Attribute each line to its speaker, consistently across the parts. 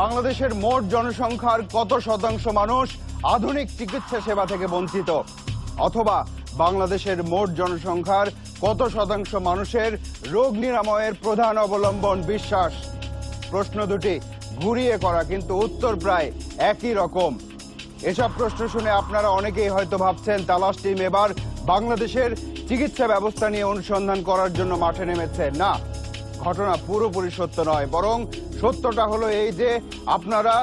Speaker 1: বাংলাদেশের মোট জনসংখ্যার কত শতাংশ মানুষ আধুনিক চিকিৎসা সেবা থেকে বঞ্চিত? অথবা বাংলাদেশের মোট জনসংখ্যার কত শতাংশ মানুষের রোগ নিরাময়ের প্রধান অবলম্বন বিশ্বাস? প্রশ্ন দুটি ঘুরিয়ে করা, কিন্তু উত্তর প্রায় একই রকম। এসব প্রশ্ন শুনে আপনারা অনেকেই হয়তো ভাবছেন, তালাশ টিম এবার বাংলাদেশের চিকিৎসা ব্যবস্থা নিয়ে অনুসন্ধান করার জন্য মাঠে নেমেছে। না, ঘটনা পুরোপুরি সত্য নয়, বরং সত্যটা হলো এই যে আপনারা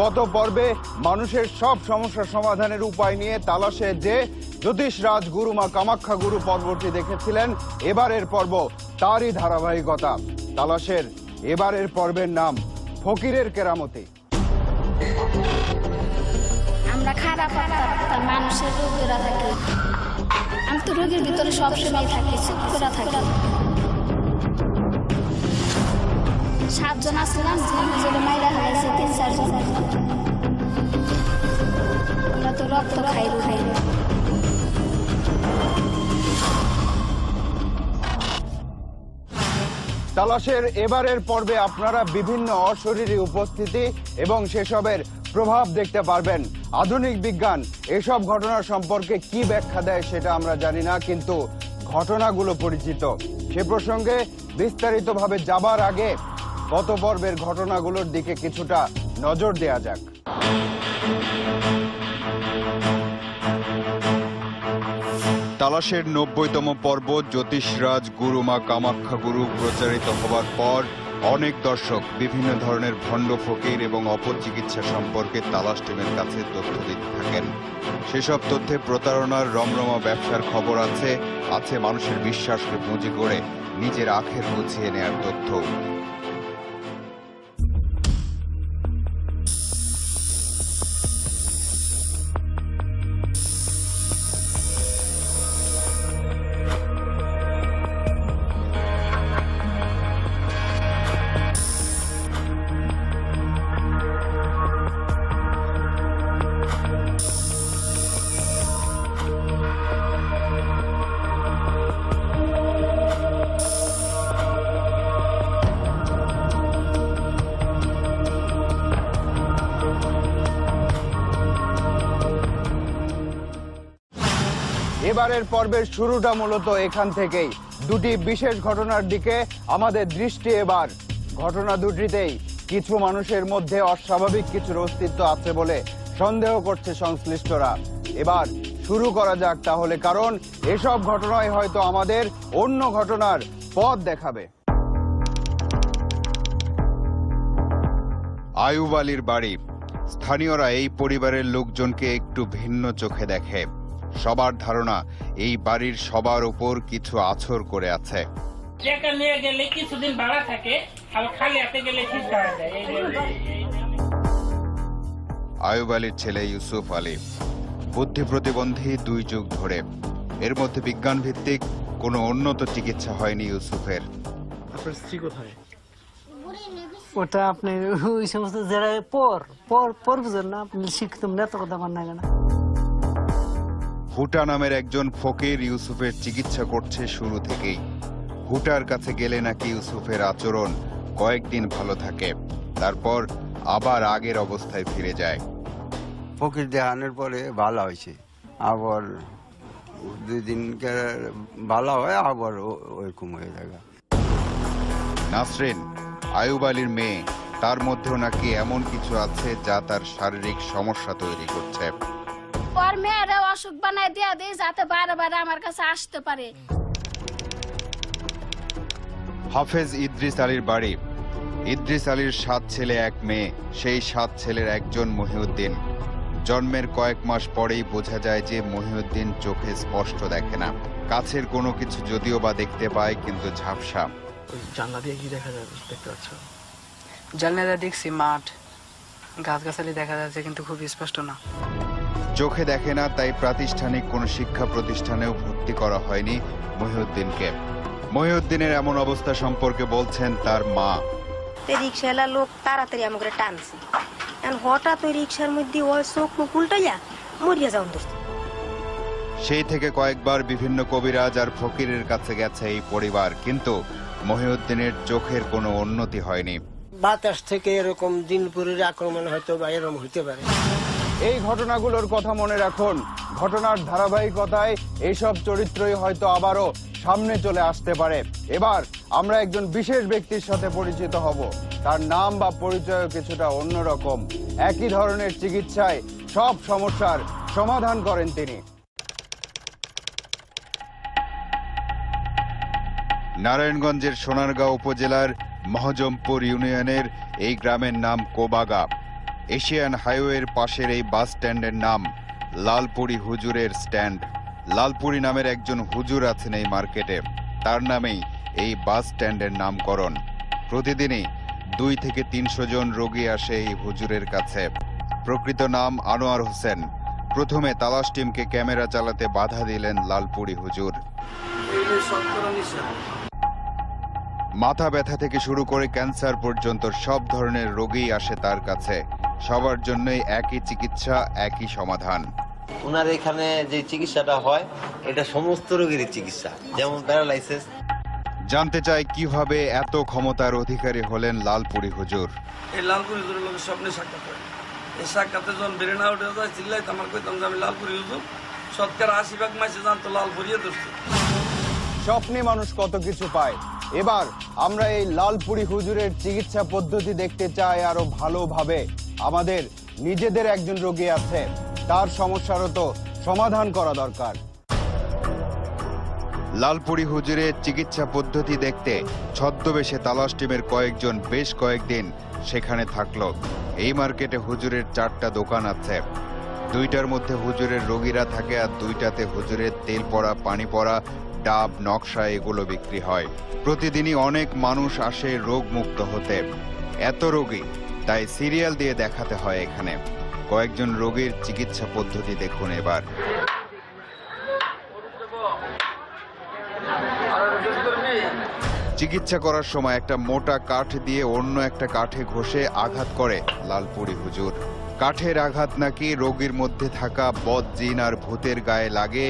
Speaker 1: গত পর্বে মানুষের সব সমস্যা সমাধানের উপায় নিয়ে তালাশে যে জ্যোতিষ রাজ গুরু মা কামাখ্যা গুরু পর্বটি দেখেছিলেন, এবারের পর্ব তারই ধারাবাহিকতা। তালাশের এবারের পর্বের নাম ফকিরের কেরামতি।
Speaker 2: আমরা খারাপ মানুষের রোগীরা থাকি। আমি তো রোগীর ভিতরে সবসময় থাকি থাকি। আসলাম মাইরা তিন তো রক্ত খাই খাই
Speaker 1: তালাশের এবারের পর্বে আপনারা বিভিন্ন অশরীরী উপস্থিতি এবং সেসবের প্রভাব দেখতে পারবেন। আধুনিক বিজ্ঞান, এসব ঘটনা সম্পর্কে কি ব্যাখ্যা দেয় সেটা আমরা জানি না, কিন্তু ঘটনাগুলো পরিচিত। সে প্রসঙ্গে বিস্তারিতভাবে যাবার আগে গত পর্বের ঘটনাগুলোর দিকে কিছুটা নজর দেয়া যাক। তালাশের নব্বইতম পর্ব জ্যোতিষরাজ গুরুমা কামাখ্যা গুরু প্রচারিত হবার পর অনেক দর্শক বিভিন্ন ধরনের ভণ্ড ফকির এবং অপচিকিৎসা সম্পর্কে তালাশ টিমের কাছে তথ্য দিতে থাকেন। সেসব তথ্যে প্রতারণার রমরমা ব্যবসার খবর আছে আছে মানুষের বিশ্বাসকে পুঁজি করে নিজের আখের গুছিয়ে নেয়ার তথ্য এবারের পর্বের শুরুটা মূলত এখান থেকেই। দুটি বিশেষ ঘটনার দিকে আমাদের দৃষ্টি এবার। ঘটনা দুটিতেই কিছু মানুষের মধ্যে অস্বাভাবিক কিছুর অস্তিত্ব আছে বলে সন্দেহ করছে সংশ্লিষ্টরা। এবার শুরু করা যাক তাহলে, কারণ এসব ঘটনায় হয়তো আমাদের অন্য ঘটনার পথ দেখাবে। আয়ুব আলীর বাড়ি। স্থানীয়রা এই পরিবারের লোকজনকে একটু ভিন্ন চোখে দেখে। সবার ধারণা এই বাড়ির সবার উপর কিছু আছর করে আছে।
Speaker 3: টাকা নিয়ে গেলে কিছুদিন ভাড়া থাকে আবার খালি হাতে গেলে ঠিক করা যায়।
Speaker 1: আয়ুব আলীর ছেলে ইউসুফ আলী। বুদ্ধি প্রতিবন্ধী দুই যুগ ধরে। এর মধ্যে বিজ্ঞান ভিত্তিক কোনো উন্নত চিকিৎসা হয়নি ইউসুফের।
Speaker 4: আপনার স্ত্রী কোথায়?
Speaker 5: ওটা আপনি ওই সমস্ত যারা পর পর পর বুঝেন না আপনি শিখতাম না এত কথা কন না
Speaker 1: হুটা নামের একজন ফকির ইউসুফের চিকিৎসা করছে শুরু থেকেই। হুটার কাছে গেলে নাকি ইউসুফের আচরণ কয়েকদিন ভালো থাকে তারপর আবার আগের অবস্থায় ফিরে যায়।
Speaker 6: ফকির দেহানোর পরে ভালো হয়েছে আবার দুই দিনকে ভালো হয় আবার ওইরকম হয়ে যায়।
Speaker 1: নাসরিন আয়ুব আলীর মেয়ে তার মধ্যেও নাকি এমন কিছু আছে যা তার শারীরিক সমস্যা তৈরি করছে।
Speaker 2: পর মেয়েরা অসুখ বানায় দেয়া দেয় যাতে বারে বারে আমার কাছে আসতে পারে।
Speaker 1: হাফেজ ইদ্রিস আলীর বাড়ি। ইদ্রিস আলীর সাত ছেলে এক মেয়ে। সেই সাত ছেলের একজন মহিউদ্দিন। জন্মের কয়েক মাস পরেই বোঝা যায় যে মহিউদ্দিন চোখে স্পষ্ট দেখে না। কাছের কোনো কিছু যদিও বা দেখতে পায় কিন্তু ঝাপসা।
Speaker 4: জানলা দিয়ে কি দেখা যায় দেখতে পাচ্ছ?
Speaker 7: জানলাটা দেখছি মাঠ। গাছগাছালি দেখা যাচ্ছে কিন্তু খুব স্পষ্ট না।
Speaker 1: চোখে দেখে না তাই প্রাতিষ্ঠানিক কোনো শিক্ষা প্রতিষ্ঠানেও ভর্তি করা হয়নি মহিউদ্দিনকে। মহিউদ্দিনের এমন অবস্থা সম্পর্কে বলছেন তার মা।
Speaker 8: রিক্সাওয়ালা লোক তাড়াতাড়ি আমাকে টানছে হঠাৎ ওই রিক্সার মধ্যে ওই চোখ মুখ উল্টাইয়া মরিয়া
Speaker 1: সেই থেকে কয়েকবার বিভিন্ন কবিরাজ আর ফকিরের কাছে গেছে এই পরিবার কিন্তু মহিউদ্দিনের চোখের কোনো উন্নতি হয়নি।
Speaker 9: বাতাস থেকে এরকম দিনপুরের আক্রমণ হয়তো বা এরকম হইতে পারে।
Speaker 1: এই ঘটনাগুলোর কথা মনে রাখুন। ঘটনার ধারাবাহিকতায় এইসব চরিত্রই হয়তো আবারও সামনে চলে আসতে পারে। এবার আমরা একজন বিশেষ ব্যক্তির সাথে পরিচিত হব। তার নাম বা পরিচয় কিছুটা অন্যরকম। একই ধরনের চিকিৎসায় সব সমস্যার সমাধান করেন তিনি। নারায়ণগঞ্জের সোনারগাঁও উপজেলার মহজমপুর ইউনিয়নের এই গ্রামের নাম কোবাগা। এশিয়ান হাইওয়ের পাশের এই বাস স্ট্যান্ডের নাম লালপুরি হুজুরের স্ট্যান্ড। লালপুরি নামের একজন হুজুর আছেন এই মার্কেটে। তার নামেই এই বাস স্ট্যান্ডের নামকরণ। প্রতিদিনই দুই থেকে তিনশো জন রোগী আসে এই হুজুরের কাছে। প্রকৃত নাম আনোয়ার হোসেন। প্রথমে তালাশ টিমকে ক্যামেরা চালাতে বাধা দিলেন লালপুরি হুজুর। মাথা ব্যথা থেকে শুরু করে ক্যান্সার পর্যন্ত সব ধরনের রোগী আসে তার কাছে। সবার জন্যই একই চিকিৎসা একই সমাধান।
Speaker 10: ওনার এখানে যে চিকিৎসাটা হয় এটা সমস্ত রোগেরই চিকিৎসা যেমন প্যারালাইসিস।
Speaker 1: জানতে চাই কীভাবে এত ক্ষমতার অধিকারী হলেন লালপুরি হুজুর।
Speaker 11: এই লালপুরি হুজুরের লোকের স্বপ্নে সাক্ষাৎ হয়। এই সাক্ষাতে যখন বেড়ে না উঠে যায় চিল্লাই আমার কইতাম যে আমি লালপুরি হুজুর। সৎকার আশি ভাগ মাসে জানতো লালপুরিয়ে ধরছে
Speaker 1: স্বপ্নে মানুষ কত কিছু পায়। এবার আমরা এই লালপুরি হুজুরের চিকিৎসা পদ্ধতি দেখতে চাই আরও ভালোভাবে। আমাদের নিজেদের একজন রোগী আছে, তার সমস্যারও তো সমাধান করা দরকার। লালপুরি হুজুরের চিকিৎসা পদ্ধতি দেখতে ছদ্মবেশে তালাশ টিমের কয়েকজন বেশ কয়েকদিন সেখানে থাকল। এই মার্কেটে হুজুরের চারটা দোকান আছে। দুইটার মধ্যে হুজুরের রোগীরা থাকে আর দুইটাতে হুজুরের তেল পড়া, পানি পড়া, ডাব, নকশা এগুলো বিক্রি হয়। প্রতিদিনই অনেক মানুষ আসে রোগ মুক্ত হতে। এত রোগী তাই সিরিয়াল দিয়ে দেখাতে হয় এখানে। কয়েকজন রোগীর চিকিৎসা পদ্ধতি দেখুন এবার। চিকিৎসা করার সময় একটা মোটা কাঠ দিয়ে অন্য একটা কাঠে ঘষে আঘাত করে লালপুরি হুজুর। কাঠের আঘাত নাকি রোগীর মধ্যে থাকা বদ জিন আর ভূতের গায়ে লাগে,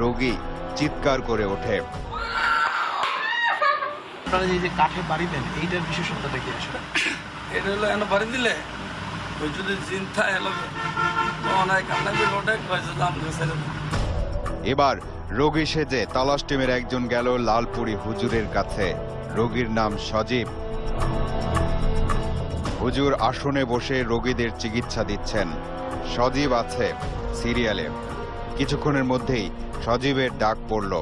Speaker 1: রোগী চিৎকার করে ওঠে।
Speaker 4: কাঠে বাড়ি দেন, এইটার বিশেষত্বটা কি আসলে?
Speaker 11: এটা হলো এনে বাড়ি দিলে ওই যদি চিন্তা এলো অনেক কান্না ওটাই কয়েছে দাম গেছে
Speaker 1: এবার রোগী সেজে তালাশ টিমের একজন গেল লালপুরি হুজুরের কাছে। রোগীর নাম সজীব। হুজুর আসনে বসে রোগীদের চিকিৎসা দিচ্ছেন। সজীব আছে সিরিয়ালে। কিছুক্ষণের মধ্যেই সজীবের ডাক পড়ল।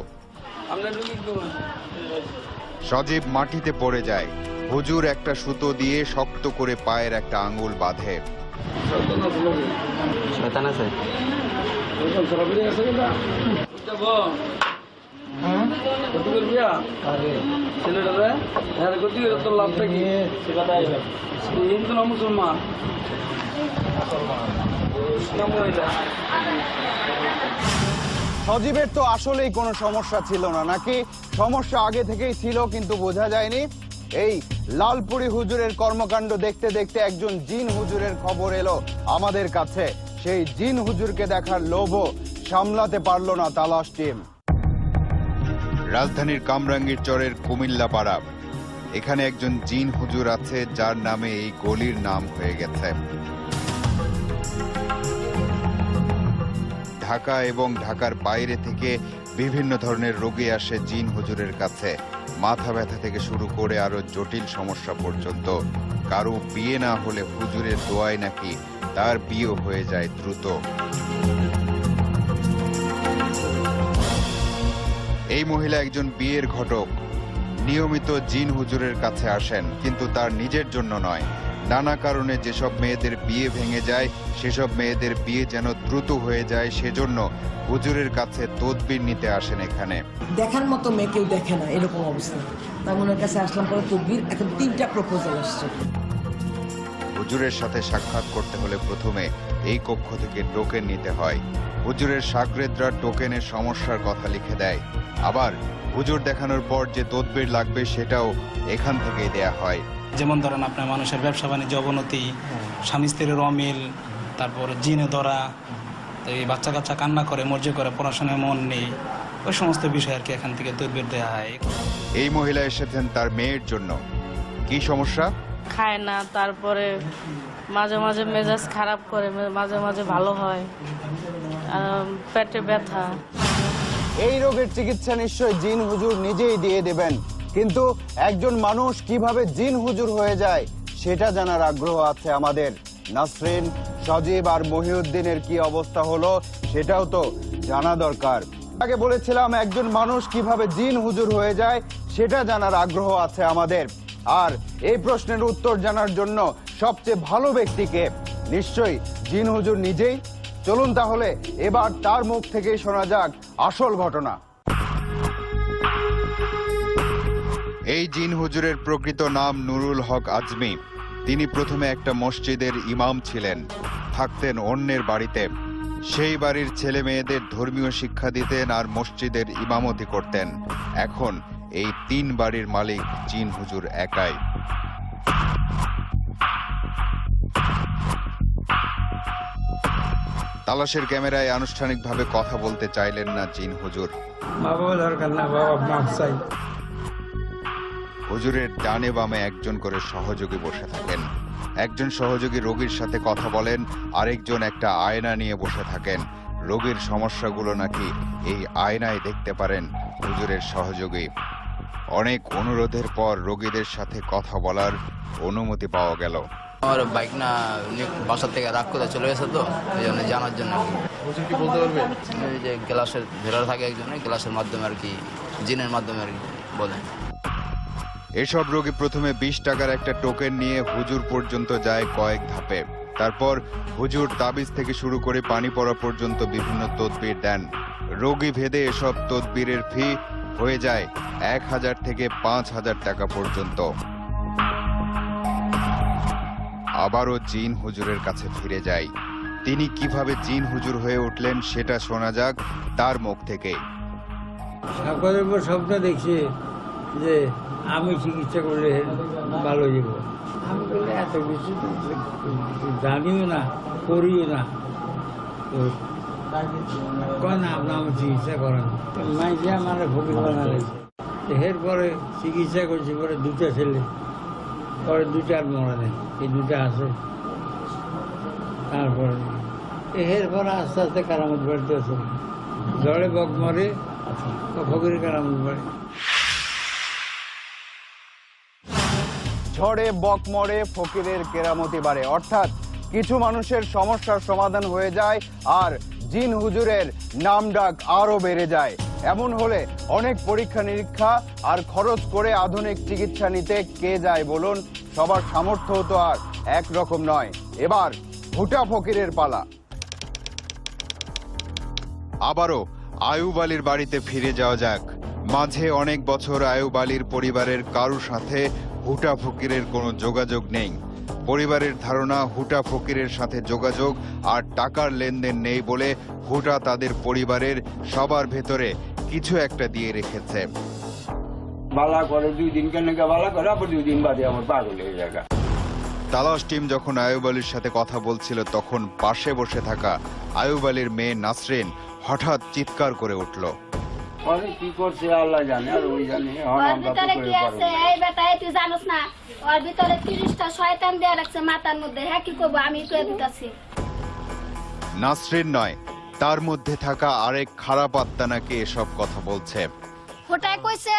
Speaker 1: সজীব মাটিতে পড়ে যায়। হুজুর একটা সুতো দিয়ে শক্ত করে পায়ের একটা আঙুল বাঁধে।
Speaker 11: মুসলমান
Speaker 1: সজীবের তো আসলেই কোনো সমস্যা ছিল না নাকি? সমস্যা আগে থেকেই ছিল কিন্তু বোঝা যায়নি। এই লালপুরি হুজুরের কর্মকাণ্ড দেখতে দেখতে একজন জিন হুজুরের খবর এলো আমাদের কাছে। সেই জিন হুজুরকে দেখার লোভও সামলাতে পারল না তালাশ টিম। রাজধানীর কামরাঙ্গীর চরের কুমিল্লা পাড়া এখানে একজন জিন হুজুর আছে যার নামে এই গলির নাম হয়ে গেছে। ঢাকা এবং ঢাকার বাইরে থেকে বিভিন্ন ধরনের রোগী আসে জিন হুজুরের কাছে। মাথা ব্যথা থেকে শুরু করে আরও জটিল সমস্যা পর্যন্ত কারও বিয়ে না হলে হুজুরের দোয়ায় নাকি তার বিয়ে হয়ে যায় দ্রুত। এই মহিলা একজন বিয়ের ঘটক। নিয়মিত জিন হুজুরের কাছে আসেন কিন্তু তার নিজের জন্য নয়। নানা কারণে যেসব মেয়েদের বিয়ে ভেঙে যায় সেসব মেয়েদের বিয়ে যেন দ্রুত হয়ে যায় সেজন্য হুজুরের কাছে তদবির নিতে আসেন এখানে।
Speaker 9: দেখার মতো মেয়ে কেউ দেখে না এরকম অবস্থা। তার কাছে আসলাম পরে তকবির এখন তিনটা প্রপোজাল আসছে।
Speaker 1: হুজুরের সাথে সাক্ষাৎ করতে হলে প্রথমে এই কক্ষ থেকে টোকেন নিতে হয়। হুজুরের সাগরেদরা টোকেনের সমস্যার কথা লিখে দেয়। আবার হুজুর দেখানোর পর যে তদবির লাগবে সেটাও এখান থেকেই দেয়া হয়।
Speaker 5: যেমন ধরেন আপনার মানুষের ব্যবসা বাণিজ্য অবনতি স্বামী স্ত্রীর অমিল তারপর জিনে ধরা এই বাচ্চা কাচ্চা কান্না করে মর্জি করে পড়াশোনায় মন নেই ওই সমস্ত বিষয় আর কি এখান থেকে তদবির দেওয়া হয়।
Speaker 1: এই মহিলা এসেছেন তার মেয়ের জন্য। কি সমস্যা?
Speaker 12: খায় না তারপরে মাঝে মাঝে মেজাজ খারাপ করে মাঝে মাঝে ভালো হয়। পেটে ব্যথা।
Speaker 1: এই রোগের চিকিৎসা নিশ্চয় জিন হুজুর নিজেই দিয়ে দেবেন। কিন্তু একজন মানুষ কীভাবে জিন হুজুর হয়ে যায়, সেটা জানার আগ্রহ আছে আমাদের। নাসরিন, সজীব আর মহিউদ্দিনের কি অবস্থা হলো, সেটাও তো জানা দরকার। আগে বলেছিলাম একজন মানুষ কীভাবে জিন হুজুর হয়ে যায়, সেটা জানার আগ্রহ আছে আমাদের। আর এই প্রশ্নের উত্তর জানার জন্য সবচেয়ে ভালো ব্যক্তিকে নিশ্চয়ই জিন হুজুর নিজেই চলুন তাহলে এবার তার মুখ থেকেই শোনা যাক আসল ঘটনা। এই জিন হুজুরের প্রকৃত নাম নুরুল হক আজমি। তিনি প্রথমে একটা মসজিদের ইমাম ছিলেন, থাকতেন অন্যের বাড়িতে। সেই বাড়ির ছেলে মেয়েদের ধর্মীয় শিক্ষা দিতেন আর মসজিদের ইমামতি করতেন। এখন এই তিন বাড়ির মালিক জিন হুজুর একাই। তালাশের ক্যামেরায় আনুষ্ঠানিকভাবে কথা বলতে চাইলেন না জিন হুজুর।
Speaker 11: বাবা দরকার না বাবা মাপ চাই।
Speaker 1: হুজুরের ডানে বামে একজন করে সহযোগী বসে থাকেন। একজন সহযোগী রোগীর সাথে কথা বলেন আরেকজন একটা আয়না নিয়ে বসে থাকেন। রোগীর সমস্যাগুলো নাকি এই আয়নায় দেখতে পারেন হুজুরের সহযোগী। অনেক অনুরোধের পর রোগীদের সাথে কথা বলার অনুমতি পাওয়া গেল।
Speaker 13: আমার বাইক না বাসার থেকে রাগ করে চলে গেছে তো এই জন্য জানার জন্য।
Speaker 4: কি বলতে
Speaker 13: যে গ্লাসের ভেড়া থাকে একজনে গ্লাসের মাধ্যমে আর কি জিনের মাধ্যমে আর কি বলে।
Speaker 1: এসব রোগী প্রথমে বিশ টাকার একটা টোকেন নিয়ে হুজুর পর্যন্ত যায় কয়েক ধাপে। তারপর হুজুর তাবিজ থেকে শুরু করে পানি পড়া পর্যন্ত বিভিন্ন তদবির দেন। রোগী ভেদে এসব তদবিরের ফি হয়ে যায় এক হাজার থেকে পাঁচ হাজার টাকা পর্যন্ত। আবারও জিন হুজুরের কাছে ফিরে যাই তিনি কীভাবে জিন হুজুর হয়ে উঠলেন সেটা শোনা যাক তার মুখ থেকে।
Speaker 11: সাক্ষরের পর স্বপ্ন দেখছি যে আমি চিকিৎসা করলে ভালো যাব আমি বললে এত কিছু জানিও না, করিও না। না, আপনি চিকিৎসা করেন। চিকিৎসা করছি, পরে দুটা ছেলে। পরে দুটা আর মরা নেই। এই দুটা আছে। তারপরে এরপরে আস্তে আস্তে কারামত বাড়তে আছে জড়ে বক মরে ফকির কারামত বাড়ে।
Speaker 1: ঝড়ে বক মরে, ফকিরের কেরামতি বাড়ে। অর্থাৎ কিছু মানুষের সমস্যার সমাধান হয়ে যায় আর জিন হুজুরের নাম ডাক আরও বেড়ে যায়। এমন হলে অনেক পরীক্ষা নিরীক্ষা আর খরচ করে আধুনিক চিকিৎসা নিতে কে যায় বলুন? সবার সামর্থ্য তো আর একরকম নয়। এবার ভুটা ফকিরের পালা। আবারও আয়ুব আলীর বাড়িতে ফিরে যাওয়া যাক। মাঝে অনেক বছর আয়ুব আলীর পরিবারের কারুর সাথে হুটা ফকিরের কোনো যোগাযোগ নেই। পরিবারের ধারণা হুটা ফকিরের সাথে যোগাযোগ আর টাকার লেনদেন নেই বলে হুটা তাদের পরিবারের সবার ভেতরে কিছু একটা দিয়ে রেখেছে।
Speaker 6: বালা করে দুই দিন কেন বালা করে আবার দুই দিন বাদে আমার পাগল হয়ে যায়
Speaker 1: তালাশ টিম যখন আয়ুব আলীর সাথে কথা বলছিল তখন পাশে বসে থাকা আয়ুব আলীর মেয়ে নাসরিন হঠাৎ চিৎকার করে উঠল।
Speaker 6: পরে কি করছে আল্লাহ জানে আর ওই জানে এখন
Speaker 2: ওর
Speaker 6: আমরা তো
Speaker 2: ভিতরে কি আছে? এই বেটা তুই জানোস না ওর ভিতরে তিরিশটা শয়তান দেয়া রাখছে মাথার মধ্যে। হ্যাঁ কি করব? আমি কয়ে দিতেছি
Speaker 1: নাসরিন নয় তার মধ্যে থাকা আরেক খারাপ আত্মা নাকি এসব কথা বলছে।
Speaker 2: ওটাই কইছে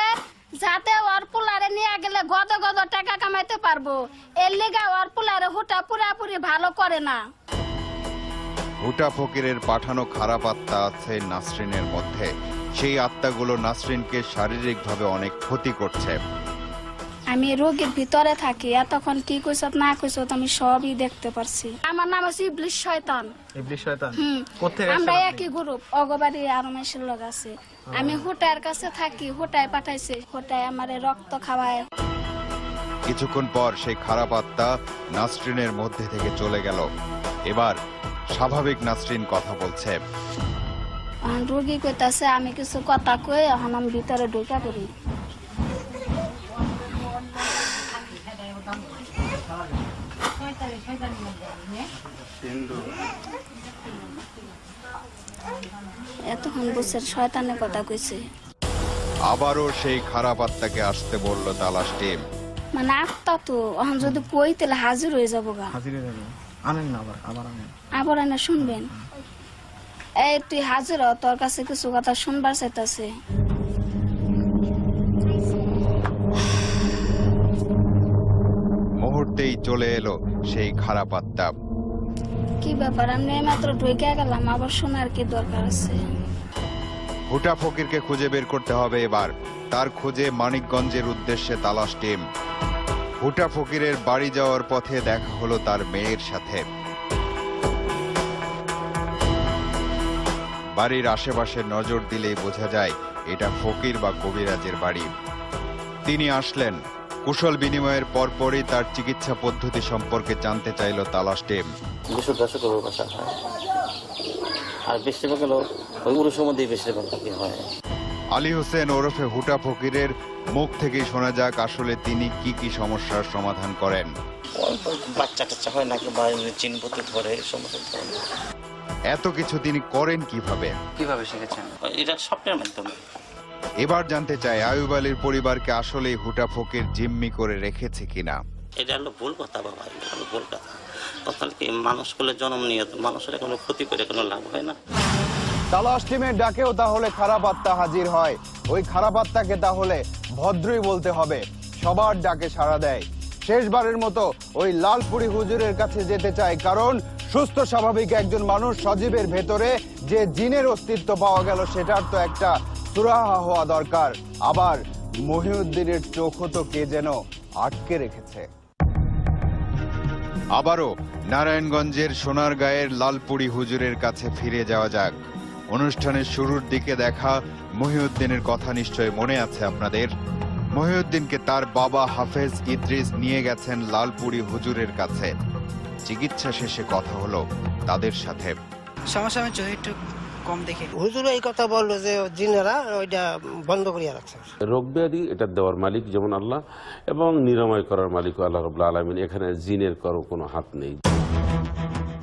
Speaker 2: যাতে ওর পোলারে নিয়ে গেলে গদ গদ টাকা কামাইতে পারব। এর লিগা ওর পোলারে হুটা পুরাপুরি ভালো করে না।
Speaker 1: হুটা ফকিরের পাঠানো খারাপ আত্মা আছে নাসরিনের মধ্যে। সেই আত্মাগুলো নাসরিনকে শারীরিকভাবে অনেক ক্ষতি করছে।
Speaker 2: আমি রোগীর ভিতরে থাকি এতক্ষণ কি কইস না কইস আমি সবই দেখতে পারছি। আমার নাম হচ্ছে ইবলিশ শয়তান।
Speaker 4: ইবলিশ শয়তান?
Speaker 2: হুম।
Speaker 4: কোত্থেকে
Speaker 2: আমরা একই গ্রুপ অগবাড়ি আরও মেশের লোক আছে। আমি হুটার কাছে থাকি হুটায় পাঠাইছে হুটায় আমারে রক্ত খাওয়ায়।
Speaker 1: কিছুক্ষণ পর সেই খারাপ আত্মা নাসরিনের মধ্যে থেকে চলে গেল। এবার স্বাভাবিক নাসরিন কথা বলছে।
Speaker 2: রোগী কইতাছে আমি কিছু কথা কই এখন আমি ভিতরে ঢুকা পড়ি। এতক্ষণ বসে শয়তানের কথা কইছে।
Speaker 1: আবারও সেই খারাপ আত্মাকে আসতে বলল তালাশ টিম।
Speaker 2: মানে আত্মা তো এখন যদি কই তাহলে হাজির হয়ে যাব গা।
Speaker 4: হাজিরে যাবে। আনেন না আবার আবার আনেন।
Speaker 2: আবার এনে শুনবেন? এই তুই হাজির হ তোর কাছে কিছু কথা শুনবার চাইতাছে।
Speaker 1: মুহূর্তেই চলে এলো সেই খারাপ আত্মা।
Speaker 2: কি ব্যাপার? আমি মাত্র ঢুকে গেলাম আবার শোনার কি দরকার আছে?
Speaker 1: হুটা ফকিরকে খুঁজে বের করতে হবে এবার। তার খোঁজে মানিকগঞ্জের উদ্দেশ্যে তালাশ টিম। হুটা ফকিরের বাড়ি যাওয়ার পথে দেখা হলো তার মেয়ের সাথে। বাড়ির আশেপাশে নজর দিলেই বোঝা যায় এটা ফকির বা কবিরাজের বাড়ি। তিনি আসলেন। কুশল বিনিময়ের পরপরই তার চিকিৎসা পদ্ধতি সম্পর্কে জানতে চাইল তালাশ টিম।
Speaker 14: আর বেশিরভাগ হলো ওই উরুষের মধ্যেই বেশিরভাগ হয়।
Speaker 1: আলী হোসেন ওরফে হুটা ফকিরের মুখ থেকেই শোনা যাক আসলে তিনি কি কি সমস্যার সমাধান করেন।
Speaker 14: বাচ্চা টাচ্চা হয় নাকি বা এমনি ধরে সমস্ত
Speaker 1: এত কিছু তিনি করেন কীভাবে?
Speaker 14: কীভাবে শিখেছেন? এটা স্বপ্নের মাধ্যমে।
Speaker 1: এবার জানতে চাই আয়ুব আলীর পরিবারকে আসলে হুটা ফকির জিম্মি করে রেখেছে কিনা?
Speaker 14: এটা হলো ভুল কথা বাবা এটা হলো ভুল কথা। তখন কি মানুষ করলে জন্ম নিয়ে মানুষের কোনো ক্ষতি করে কোনো লাভ হয় না।
Speaker 1: তালাশ টিমের ডাকেও তাহলে খারাপ আত্মা হাজির হয়। ওই খারাপ আত্মাকে তাহলে ভদ্রই বলতে হবে সবার ডাকে সাড়া দেয়। শেষবারের মতো ওই লালপুরি হুজুরের কাছে যেতে চায় কারণ সুস্থ স্বাভাবিক একজন মানুষ সজীবের ভেতরে যে জিনের অস্তিত্ব পাওয়া গেল সেটার তো একটা সুরাহা হওয়া দরকার। আবার মহিউদ্দিনের চোখও তো কে যেন আটকে রেখেছে। আবারও নারায়ণগঞ্জের সোনারগাঁয়ের লালপুরি হুজুরের কাছে ফিরে যাওয়া যাক। অনুষ্ঠানের শুরুর দিকে দেখা মহিউদ্দিনের কথা নিশ্চয় মনে আছে আপনাদের? মহিউদ্দিনকে তার বাবা হাফেজ ইদ্রিস নিয়ে গেছেন লালপুরি হুজুরের কাছে। চিকিৎসা শেষে কথা হলো তাদের সাথে।
Speaker 7: সমস্যা আমি চোখে একটু কম দেখে।
Speaker 15: হুজুর এই কথা বলল যে জিনেরা ওইটা বন্ধ করিয়া রাখছে।
Speaker 16: রোগ ব্যাধি এটা দেওয়ার মালিক যেমন আল্লাহ এবং নিরাময় করার মালিক আল্লাহ রবুল্লা আলমিন। এখানে জিনের কারও কোনো হাত নেই।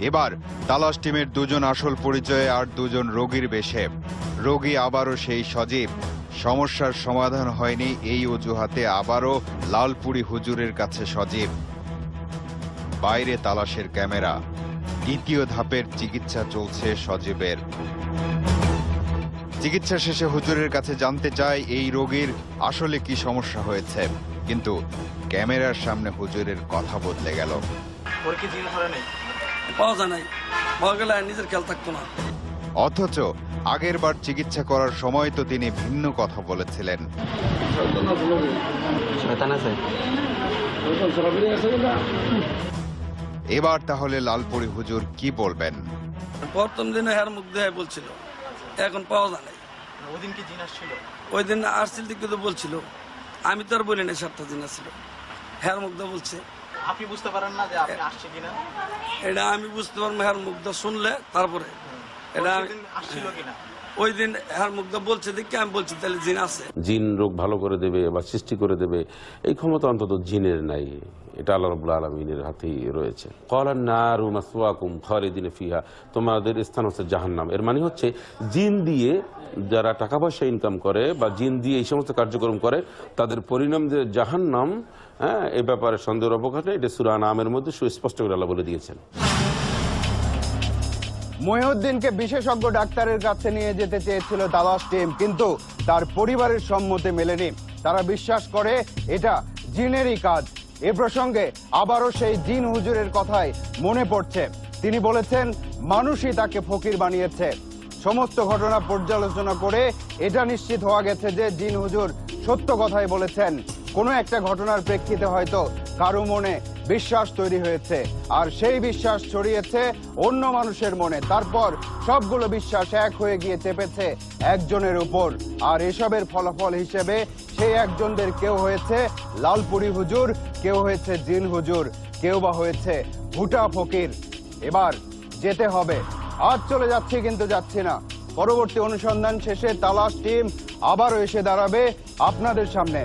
Speaker 1: এবার তালাশ টিমের দুজন আসল পরিচয়ে আর দুজন রোগীর বেশে। রোগী আবারও সেই সজীব। সমস্যার সমাধান হয়নি এই অজুহাতে আবারও লালপুরি হুজুরের কাছে সজীব। বাইরে তালাশের ক্যামেরা। দ্বিতীয় ধাপের চিকিৎসা চলছে সজীবের। চিকিৎসা শেষে হুজুরের কাছে জানতে চায় এই রোগীর আসলে কি সমস্যা হয়েছে। কিন্তু ক্যামেরার সামনে হুজুরের কথা বদলে গেল।
Speaker 4: ওর কি জিন ধরে নেই?
Speaker 17: পাওয়া যায় নাই। পাওয়া গেলে আর নিজের খেয়াল থাকতো না।
Speaker 1: অথচ আগের বার চিকিৎসা করার সময় তো তিনি ভিন্ন কথা বলেছিলেন। এবার তাহলে লালপুরি হুজুর কি বলবেন?
Speaker 17: প্রথম দিনে হের মুখ দেয় বলছিল। এখন পাওয়া যায় নাই।
Speaker 4: ওদিন কি জিন আসছিল?
Speaker 17: ওই দিন আসছিল দিকে তো বলছিল। আমি তো আর বলি না সাতটা দিন আসছিল। হ্যার মুগ্ধ বলছে।
Speaker 4: আপনি বুঝতে পারেন না যে আপনি আসছে কিনা?
Speaker 17: এটা আমি বুঝতে পারব হ্যার মুগ্ধ শুনলে তারপরে। এটা আমি
Speaker 4: আসছিল কিনা?
Speaker 17: ওই দিন হের মুগ্ধ বলছে দেখে আমি বলছি তাহলে জিন আছে।
Speaker 16: জিন রোগ ভালো করে দেবে বা সৃষ্টি করে দেবে এই ক্ষমতা অন্তত জিনের নাই। এটা আল্লাহ রবুল্লা আলমিনের হাতেই রয়েছে। কলার নারু মাসওয়াকুম খালিদিন ফিহা, তোমাদের স্থান হচ্ছে জাহান্নাম। এর মানে হচ্ছে জিন দিয়ে যারা টাকা পয়সা ইনকাম করে বা জিন দিয়ে এই সমস্ত কার্যক্রম করে, তাদের পরিণাম যে জাহান্নাম হ্যাঁ এ ব্যাপারে সন্দেহের অবকাশ এটা সুরা নামের মধ্যে সুস্পষ্ট করে আল্লাহ বলে দিয়েছেন।
Speaker 1: মহিউদ্দিনকে বিশেষজ্ঞ ডাক্তারের কাছে নিয়ে যেতে চেয়েছিল তালাশ টিম, কিন্তু তার পরিবারের সম্মতি মেলেনি। তারা বিশ্বাস করে এটা জিনেরই কাজ। এ প্রসঙ্গে আবারও সেই দিন হুজুরের কথাই মনে পড়ছে। তিনি বলেছেন, মানুষই তাকে ফকির বানিয়েছে। সমস্ত ঘটনা পর্যালোচনা করে এটা নিশ্চিত হওয়া গেছে যে দিন হুজুর সত্য কথাই বলেছেন। কোনো একটা ঘটনার প্রেক্ষিতে হয়তো কারও মনে বিশ্বাস তৈরি হয়েছে। আর সেই বিশ্বাস ছড়িয়েছে অন্য মানুষের মনে। তারপর সবগুলো বিশ্বাস এক হয়ে গিয়ে চেপেছে একজনের উপর। আর এসবের ফলাফল হিসেবে সেই একজনদের কেউ হয়েছে লালপুরি হুজুর, কেউ হয়েছে জিন হুজুর, কেউ বা হয়েছে ভুটা ফকির। এবার যেতে হবে। আজ চলে যাচ্ছি কিন্তু যাচ্ছি না। পরবর্তী অনুসন্ধান শেষে তালাশ টিম আবারও এসে দাঁড়াবে আপনাদের সামনে।